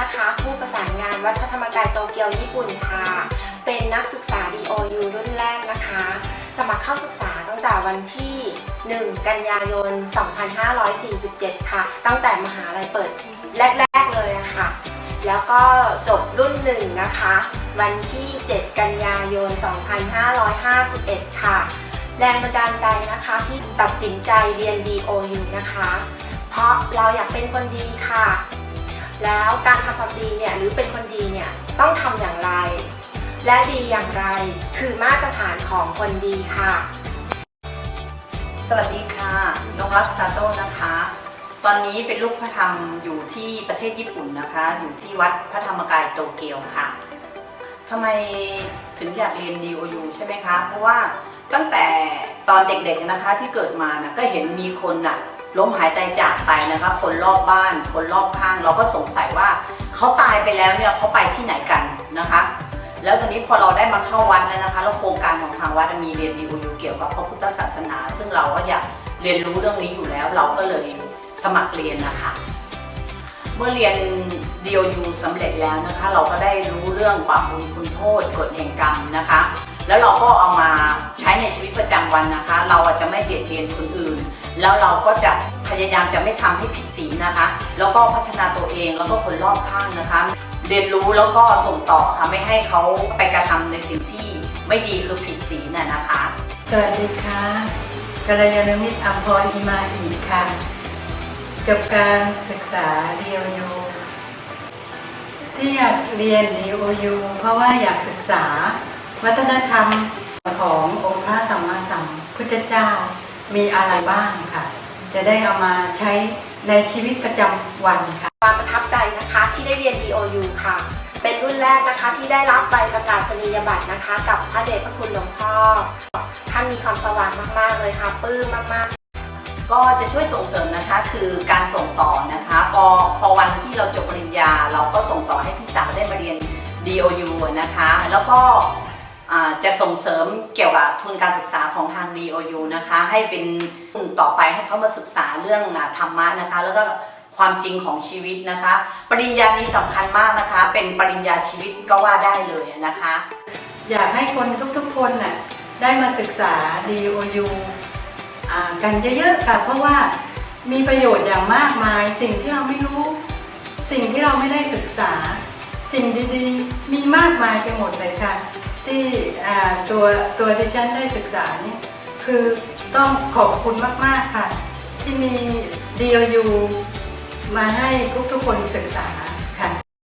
นะคะ ผู้ประสานงานวัดพระธรรมกายโตเกียวญี่ปุ่นค่ะ เป็นนักศึกษา DOU รุ่นแรกนะคะ สมัครเข้าศึกษาตั้งแต่วันที่ 1 กันยายน 2547 ค่ะ ตั้งแต่มหาลัยเปิดแรก ๆ เลยะค่ะ แล้วก็จบรุ่นหนึ่งนะคะ วันที่ 7 กันยายน 2551 ค่ะ แรงบันดาลใจนะคะที่ตัดสินใจเรียน DOU นะคะ เราอยากเป็นคนดีค่ะ แล้วการทำความดีเนี่ยหรือเป็นคนดีเนี่ยต้องทำอย่างไร และดีอย่างไรคือมาตรฐานของคนดีค่ะ สวัสดีค่ะนกรักซาโต้นะคะ ตอนนี้เป็นลูกพระธรรมอยู่ที่ประเทศญี่ปุ่นนะคะ อยู่ที่วัดพระธรรมกายโตเกียวค่ะทำไมถึงอยากเรียน DOU ใช่ไหมคะ เพราะว่าตั้งแต่ตอนเด็กๆนะคะที่เกิดมานะก็เห็นมีคนน่ะ ล้มหายตายจากไปนะคะ คนรอบบ้าน คนรอบข้าง เราก็สงสัยว่าเขาตายไปแล้วเนี่ยเขาไปที่ไหนกันนะคะ แล้วตอนนี้พอเราได้มาเข้าวัดแล้วนะคะแล้วโครงการของทางวัดมีเรียน DOU เกี่ยวกับพระพุทธศาสนา ซึ่งเราก็อยากเรียนรู้เรื่องนี้อยู่แล้ว เราก็เลยสมัครเรียนนะคะ เมื่อเรียน DOU สำเร็จแล้วนะคะ เราก็ได้รู้เรื่องบาปบุญคุณโทษกฎแห่งกรรมนะคะ แล้วเราก็เอามาใช้ในชีวิตประจำวันนะคะ เราอาจจะไม่เบียดเบียนคนอื่น แล้วเราก็จะพยายามจะไม่ทำให้ผิดศีลนะคะ แล้วก็พัฒนาตัวเองแล้วก็คนรอบข้างนะคะ เรียนรู้แล้วก็ส่งต่อค่ะไม่ให้เขาไปกระทำในสิ่งที่ไม่ดีคือผิดศีลน่ะนะคะ สวัสดีค่ะกัลยาณมิตรอัมพรอิมาอีค่ะ จบการศึกษา DOU ที่อยากเรียน DOU เพราะว่าอยากศึกษา วัฒนธรรมขององค์พระสัมมาสัมพุทธเจ้า มีอะไรบ้างค่ะ จะได้เอามาใช้ในชีวิตประจำวันค่ะ ความประทับใจนะคะที่ได้เรียน DOU ค่ะ เป็นรุ่นแรกนะคะที่ได้รับใบประกาศนียบัตรนะคะ กับพระเดชพระคุณหลวงพ่อ ท่านมีความสว่างมาก ๆ เลยค่ะปลื้มมากๆก็จะช่วยส่งเสริมนะคะคือการส่งต่อนะคะพอพอวันที่เราจบปริญญา เราก็ส่งต่อให้พี่สาวได้มาเรียน DOU นะคะ แล้วก็อ่า จะส่งเสริมเกี่ยวกับทุนการศึกษาของทาง DOU นะคะ ให้เป็นทุนต่อไปให้เขามาศึกษาเรื่องธรรมะนะคะ แล้วก็ความจริงของชีวิตนะคะ ปริญญานี้สำคัญมากนะคะ เป็นปริญญาชีวิตก็ว่าได้เลยนะคะ อยากให้คนทุกๆคนน่ะได้มาศึกษา DOU กันเยอะๆค่ะเพราะว่ามีประโยชน์อย่างมากมาย สิ่งที่เราไม่รู้ สิ่งที่เราไม่ได้ศึกษา สิ่งดีๆ มีมากมายไปหมดเลยค่ะ ที่ตัวตัวที่ฉันได้ศึกษานี่คือต้องขอบคุณมาก ๆ ค่ะ ที่มี DOU มาให้ทุกๆคนศึกษา